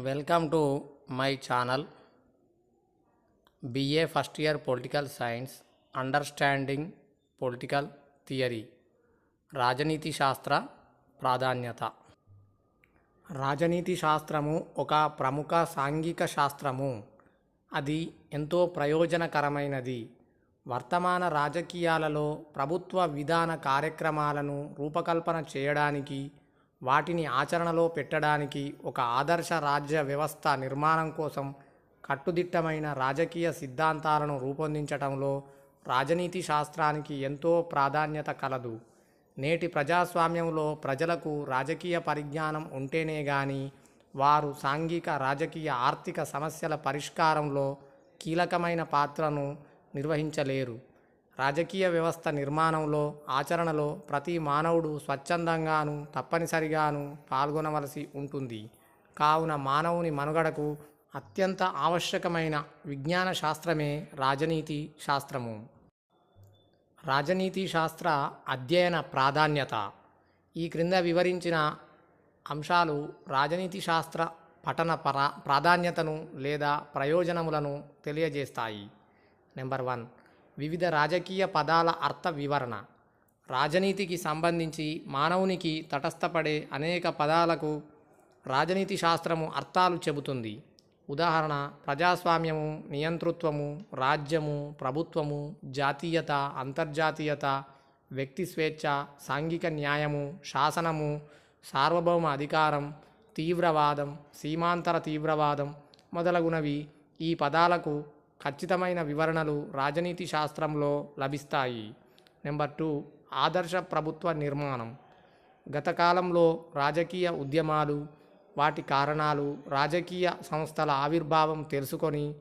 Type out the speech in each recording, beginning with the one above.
Welcome to my channel. BA first year political science understanding political theory రాజనీతి శాస్త్ర ప్రాధాన్యత. రాజనీతి శాస్త్రము ఒక ప్రముఖ సాంఘిక శాస్త్రము. అది ఎంతో ప్రయోజనకరమైనది. వర్తమాన రాజకీయాలలో ప్రభుత్వ విధాన కార్యక్రమాలను రూపకల్పన చేయడానికి వాటిని ఆచరణలో పెట్టడానికి ఒక ఆదర్శ రాజ్య వ్యవస్థ నిర్మాణం కోసం కట్టుదిట్టమైన రాజకీయ సిద్ధాంతాలను రూపొందించటంలో రాజనీతి శాస్త్రానికి ఎంతో ప్రాధాన్యత కలదు. నేటి ప్రజాస్వామ్యంలో ప్రజలకు రాజకీయ పరిజ్ఞానం ఉంటేనే గాని వారు సాంఘిక రాజకీయ ఆర్థిక సమస్యల పరిష్కారంలో కీలకమైన పాత్రను నిర్వహించలేరు. రాజకీయ వ్యవస్థ నిర్మాణంలో ఆచరణలో ప్రతి మానవుడు స్వచ్ఛందంగాను తప్పనిసరిగాను పాల్గొనవలసి ఉంటుంది. కావున మానవుని మనుగడకు అత్యంత ఆవశ్యకమైన విజ్ఞాన శాస్త్రమే రాజనీతి శాస్త్రము. రాజనీతి శాస్త్ర అధ్యయన ప్రాధాన్యత. ఈ క్రింద వివరించిన అంశాలు రాజనీతి శాస్త్ర పఠన ప్రా ప్రాధాన్యతను లేదా ప్రయోజనములను తెలియజేస్తాయి. నెంబర్ వన్ వివిధ రాజకీయ పదాల అర్థ వివరణ. రాజనీతికి సంబంధించి మానవునికి తటస్థపడే అనేక పదాలకు రాజనీతి శాస్త్రము అర్థాలు చెబుతుంది. ఉదాహరణ ప్రజాస్వామ్యము నియంతృత్వము రాజ్యము ప్రభుత్వము జాతీయత అంతర్జాతీయత వ్యక్తి స్వేచ్ఛ సాంఘిక న్యాయము శాసనము సార్వభౌమ అధికారం తీవ్రవాదం సీమాంతర తీవ్రవాదం మొదలగునవి ఈ పదాలకు ఖచ్చితమైన వివరణలు రాజనీతి శాస్త్రంలో లభిస్తాయి. నెంబర్ టూ ఆదర్శ ప్రభుత్వ నిర్మాణం. గతకాలంలో రాజకీయ ఉద్యమాలు వాటి కారణాలు రాజకీయ సంస్థల ఆవిర్భావం తెలుసుకొని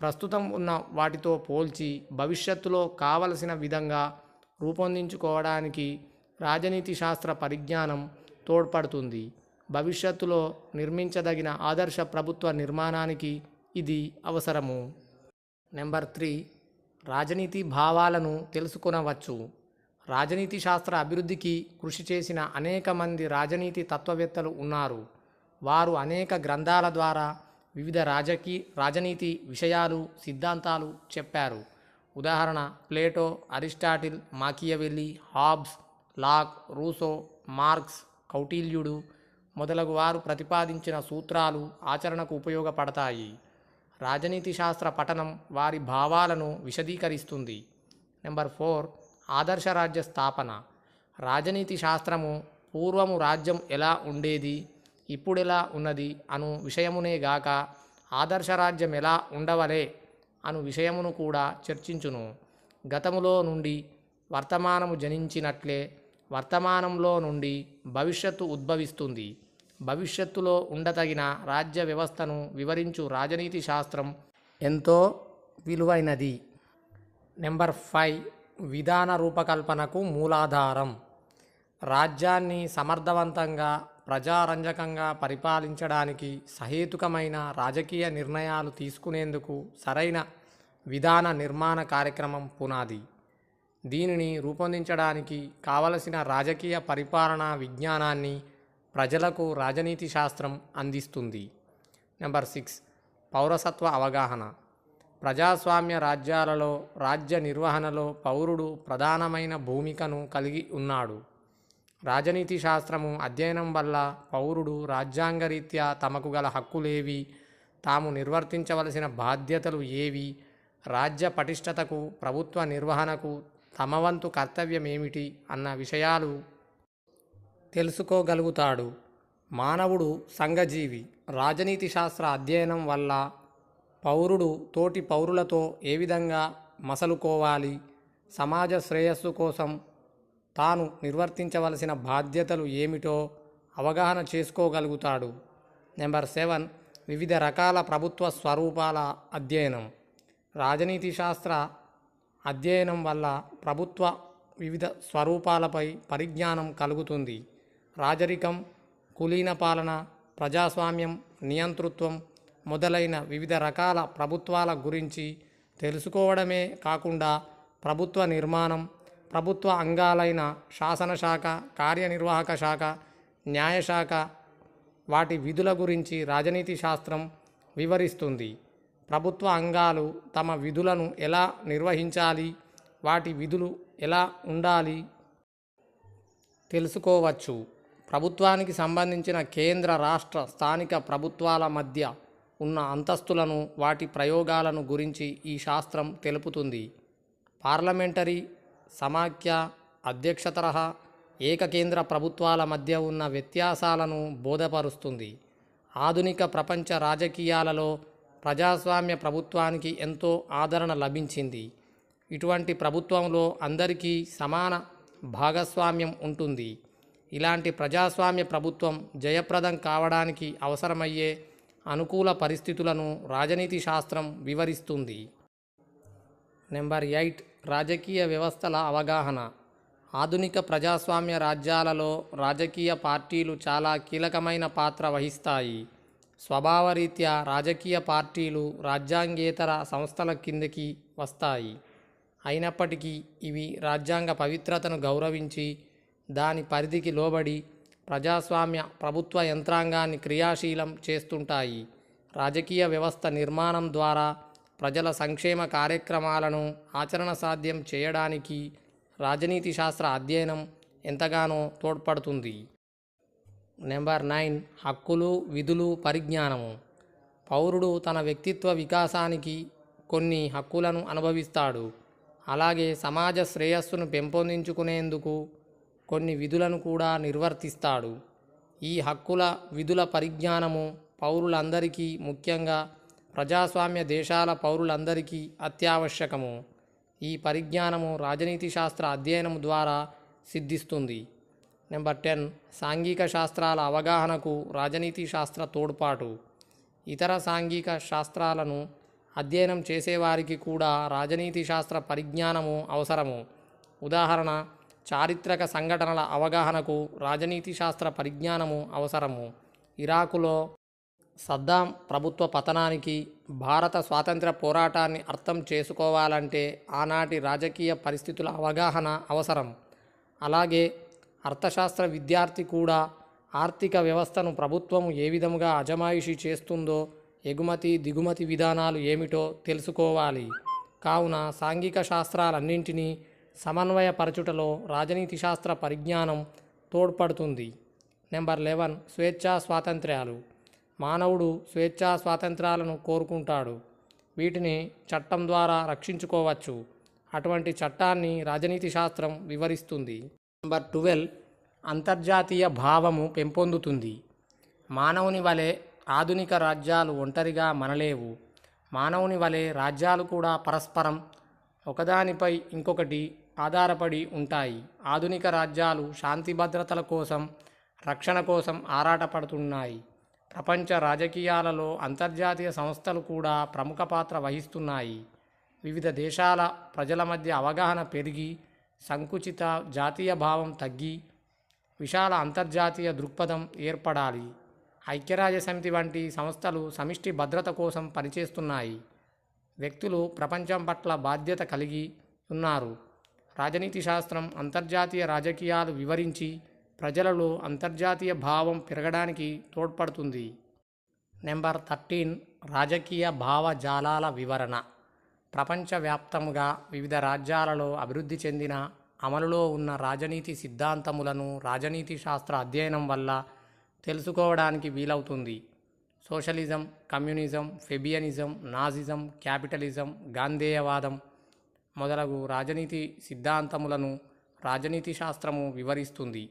ప్రస్తుతం ఉన్న వాటితో పోల్చి భవిష్యత్తులో కావలసిన విధంగా రూపొందించుకోవడానికి రాజనీతి శాస్త్ర పరిజ్ఞానం తోడ్పడుతుంది. భవిష్యత్తులో నిర్మించదగిన ఆదర్శ ప్రభుత్వ నిర్మాణానికి ఇది అవసరము. నెంబర్ త్రీ రాజనీతి భావాలను తెలుసుకొనవచ్చు. రాజనీతి శాస్త్ర అభివృద్ధికి కృషి చేసిన అనేక మంది రాజనీతి తత్వవేత్తలు ఉన్నారు. వారు అనేక గ్రంథాల ద్వారా వివిధ రాజకీ రాజనీతి విషయాలు సిద్ధాంతాలు చెప్పారు. ఉదాహరణ Plato Aristotle Machiavelli Hobbes Locke Rousseau Marx కౌటిల్యుడు మొదలగు వారు ప్రతిపాదించిన సూత్రాలు ఆచరణకు ఉపయోగపడతాయి. రాజనీతి శాస్త్ర పఠనం వారి భావాలను విశదీకరిస్తుంది. నెంబర్ ఫోర్ ఆదర్శ రాజ్య స్థాపన. రాజనీతి శాస్త్రము పూర్వము రాజ్యం ఎలా ఉండేది ఇప్పుడెలా ఉన్నది అను విషయమునే గాక ఆదర్శ రాజ్యం ఎలా ఉండవలే అను విషయమును కూడా చర్చించును. గతములో నుండి వర్తమానము జనించినట్లే వర్తమానంలో నుండి భవిష్యత్తు ఉద్భవిస్తుంది. భవిష్యత్తులో ఉండతగిన రాజ్య వ్యవస్థను వివరించు రాజనీతి శాస్త్రం ఎంతో విలువైనది. నెంబర్ ఫైవ్ విధాన రూపకల్పనకు మూలాధారం. రాజ్యాన్ని సమర్థవంతంగా ప్రజారంజకంగా పరిపాలించడానికి సహేతుకమైన రాజకీయ నిర్ణయాలు తీసుకునేందుకు సరైన విధాన నిర్మాణ కార్యక్రమం పునాది. దీనిని రూపొందించడానికి కావలసిన రాజకీయ పరిపాలనా విజ్ఞానాన్ని ప్రజలకు రాజనీతి శాస్త్రం అందిస్తుంది. నెంబర్ సిక్స్ పౌరసత్వ అవగాహన. ప్రజాస్వామ్య రాజ్యాలలో రాజ్య నిర్వహణలో పౌరుడు ప్రధానమైన భూమికను కలిగి ఉన్నాడు. రాజనీతి శాస్త్రము అధ్యయనం వల్ల పౌరుడు రాజ్యాంగరీత్యా తమకు గల హక్కులేవి తాము నిర్వర్తించవలసిన బాధ్యతలు ఏవి రాజ్య పటిష్టతకు ప్రభుత్వ నిర్వహణకు తమ వంతు కర్తవ్యమేమిటి అన్న విషయాలు తెలుసుకోగలుగుతాడు. మానవుడు సంఘజీవి. రాజనీతి శాస్త్ర అధ్యయనం వల్ల పౌరుడు తోటి పౌరులతో ఏ విధంగా మసలుకోవాలి? సమాజ శ్రేయస్సు కోసం తాను నిర్వర్తించవలసిన బాధ్యతలు ఏమిటో అవగాహన చేసుకోగలుగుతాడు. Number seven. వివిధ రకాల ప్రభుత్వ స్వరూపాల అధ్యయనం. రాజనీతి శాస్త్ర అధ్యయనం వల్ల ప్రభుత్వ వివిధ స్వరూపాలపై పరిజ్ఞానం కలుగుతుంది. రాజరికం కులీన పాలన ప్రజాస్వామ్యం నియంతృత్వం మొదలైన వివిధ రకాల ప్రభుత్వాల గురించి తెలుసుకోవడమే కాకుండా ప్రభుత్వ నిర్మాణం ప్రభుత్వ అంగాలైన శాసనశాఖ కార్యనిర్వాహక శాఖ న్యాయశాఖ వాటి విధుల గురించి రాజనీతి శాస్త్రం వివరిస్తుంది. ప్రభుత్వ అంగాలు తమ విధులను ఎలా నిర్వహించాలి వాటి విధులు ఎలా ఉండాలి తెలుసుకోవచ్చు. ప్రభుత్వానికి సంబంధించిన కేంద్ర రాష్ట్ర స్థానిక ప్రభుత్వాల మధ్య ఉన్న అంతస్తులను వాటి ప్రయోగాలను గురించి ఈ శాస్త్రం తెలుపుతుంది. పార్లమెంటరీ సమాఖ్య అధ్యక్ష తరహా ఏకకేంద్ర ప్రభుత్వాల మధ్య ఉన్న వ్యత్యాసాలను బోధపరుస్తుంది. ఆధునిక ప్రపంచ రాజకీయాలలో ప్రజాస్వామ్య ప్రభుత్వానికి ఎంతో ఆదరణ లభించింది. ఇటువంటి ప్రభుత్వంలో అందరికీ సమాన భాగస్వామ్యం ఉంటుంది. ఇలాంటి ప్రజాస్వామ్య ప్రభుత్వం జయప్రదం కావడానికి అవసరమయ్యే అనుకూల పరిస్థితులను రాజనీతి శాస్త్రం వివరిస్తుంది. నెంబర్ ఎయిట్ రాజకీయ వ్యవస్థల అవగాహన. ఆధునిక ప్రజాస్వామ్య రాజ్యాలలో రాజకీయ పార్టీలు చాలా కీలకమైన పాత్ర వహిస్తాయి. స్వభావరీత్యా రాజకీయ పార్టీలు రాజ్యాంగేతర సంస్థల కిందకి వస్తాయి. అయినప్పటికీ ఇవి రాజ్యాంగ పవిత్రతను గౌరవించి దాని పరిధికి లోబడి ప్రజాస్వామ్య ప్రభుత్వ యంత్రాంగాన్ని క్రియాశీలం చేస్తుంటాయి. రాజకీయ వ్యవస్థ నిర్మాణం ద్వారా ప్రజల సంక్షేమ కార్యక్రమాలను ఆచరణ సాధ్యం చేయడానికి రాజనీతి శాస్త్ర అధ్యయనం ఎంతగానో తోడ్పడుతుంది. నెంబర్ నైన్ హక్కులు విధులు పరిజ్ఞానము. పౌరుడు తన వ్యక్తిత్వ వికాసానికి కొన్ని హక్కులను అనుభవిస్తాడు. అలాగే సమాజ శ్రేయస్సును పెంపొందించుకునేందుకు కొన్ని విధులను కూడా నిర్వర్తిస్తాడు. ఈ హక్కుల విధుల పరిజ్ఞానము పౌరులందరికీ ముఖ్యంగా ప్రజాస్వామ్య దేశాల పౌరులందరికీ అత్యావశ్యకము. ఈ పరిజ్ఞానము రాజనీతి శాస్త్ర అధ్యయనం ద్వారా సిద్ధిస్తుంది. నెంబర్ టెన్ సాంఘిక శాస్త్రాల అవగాహనకు రాజనీతి శాస్త్ర తోడ్పాటు. ఇతర సాంఘిక శాస్త్రాలను అధ్యయనం చేసేవారికి కూడా రాజనీతి శాస్త్ర పరిజ్ఞానము అవసరము. ఉదాహరణ చారిత్రక సంఘటనల అవగాహనకు రాజనీతి శాస్త్ర పరిజ్ఞానము అవసరము. ఇరాకులో సద్దాం ప్రభుత్వ పతనానికి భారత స్వాతంత్ర పోరాటాన్ని అర్థం చేసుకోవాలంటే ఆనాటి రాజకీయ పరిస్థితుల అవగాహన అవసరం. అలాగే అర్థశాస్త్ర విద్యార్థి కూడా ఆర్థిక వ్యవస్థను ప్రభుత్వం ఏ విధముగా అజమాయిషి చేస్తుందో ఎగుమతి దిగుమతి విధానాలు ఏమిటో తెలుసుకోవాలి. కావున సాంఘిక శాస్త్రాలన్నింటినీ సమన్వయపరచుటలో రాజనీతి శాస్త్ర పరిజ్ఞానం తోడ్పడుతుంది. నెంబర్ లెవెన్ స్వేచ్ఛా స్వాతంత్ర్యాలు. మానవుడు స్వేచ్ఛా స్వాతంత్రాలను కోరుకుంటాడు. వీటిని చట్టం ద్వారా రక్షించుకోవచ్చు. అటువంటి చట్టాన్ని రాజనీతి శాస్త్రం వివరిస్తుంది. నెంబర్ ట్వెల్వ్ అంతర్జాతీయ భావము పెంపొందుతుంది. మానవుని వలె ఆధునిక రాజ్యాలు ఒంటరిగా మనలేవు. మానవుని వలె రాజ్యాలు కూడా పరస్పరం. ఒకదానిపై ఇంకొకటి ఆధారపడి ఉంటాయి. ఆధునిక రాజ్యాలు శాంతి భద్రతల కోసం రక్షణ కోసం ఆరాటపడుతున్నాయి. ప్రపంచ రాజకీయాలలో అంతర్జాతీయ సంస్థలు కూడా ప్రముఖ పాత్ర వహిస్తున్నాయి. వివిధ దేశాల ప్రజల మధ్య అవగాహన పెరిగి సంకుచిత జాతీయ భావం తగ్గి విశాల అంతర్జాతీయ దృక్పథం ఏర్పడాలి. ఐక్యరాజ్య సమితి వంటి సంస్థలు సమిష్టి భద్రత కోసం పనిచేస్తున్నాయి. వ్యక్తులు ప్రపంచం పట్ల బాధ్యత కలిగి ఉన్నారు. రాజనీతి శాస్త్రం అంతర్జాతీయ రాజకీయాలు వివరించి ప్రజలలో అంతర్జాతీయ భావం పెరగడానికి తోడ్పడుతుంది. నెంబర్ థర్టీన్ రాజకీయ భావజాలాల వివరణ. ప్రపంచవ్యాప్తంగా వివిధ రాజ్యాలలో అభివృద్ధి చెందిన అమలులో ఉన్న రాజనీతి సిద్ధాంతములను రాజనీతి శాస్త్ర అధ్యయనం వల్ల తెలుసుకోవడానికి వీలవుతుంది. Socialism communism Fabianism Nazism capitalism గాంధేయవాదం మొదలగు రాజనీతి సిద్ధాంతములను రాజనీతి శాస్త్రము వివరిస్తుంది.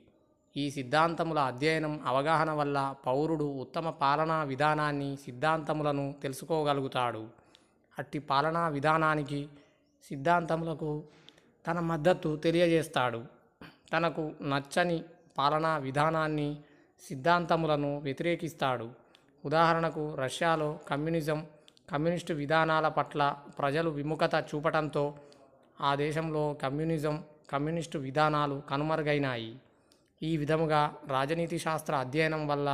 ఈ సిద్ధాంతముల అధ్యయనం అవగాహన వల్ల పౌరుడు ఉత్తమ పాలనా విధానాన్ని సిద్ధాంతములను తెలుసుకోగలుగుతాడు. అట్టి పాలనా విధానానికి సిద్ధాంతములకు తన మద్దతు తెలియజేస్తాడు. తనకు నచ్చని పాలనా విధానాన్ని సిద్ధాంతములను వ్యతిరేకిస్తాడు. ఉదాహరణకు రష్యాలో కమ్యూనిజం కమ్యూనిస్టు విధానాల పట్ల ప్రజలు విముఖత చూపటంతో ఆ దేశంలో కమ్యూనిజం కమ్యూనిస్టు విధానాలు కనుమరుగైనాయి. ఈ విధముగా రాజనీతి శాస్త్ర అధ్యయనం వల్ల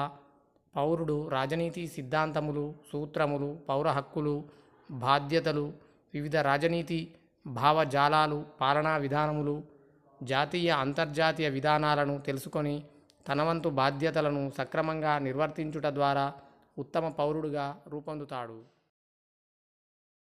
పౌరుడు రాజనీతి సిద్ధాంతములు సూత్రములు పౌర హక్కులు బాధ్యతలు వివిధ రాజనీతి భావజాలాలు పాలనా విధానములు జాతీయ అంతర్జాతీయ విధానాలను తెలుసుకొని తనవంతు బాధ్యతలను సక్రమంగా నిర్వర్తించుట ద్వారా ఉత్తమ పౌరుడుగా రూపొందుతాడు.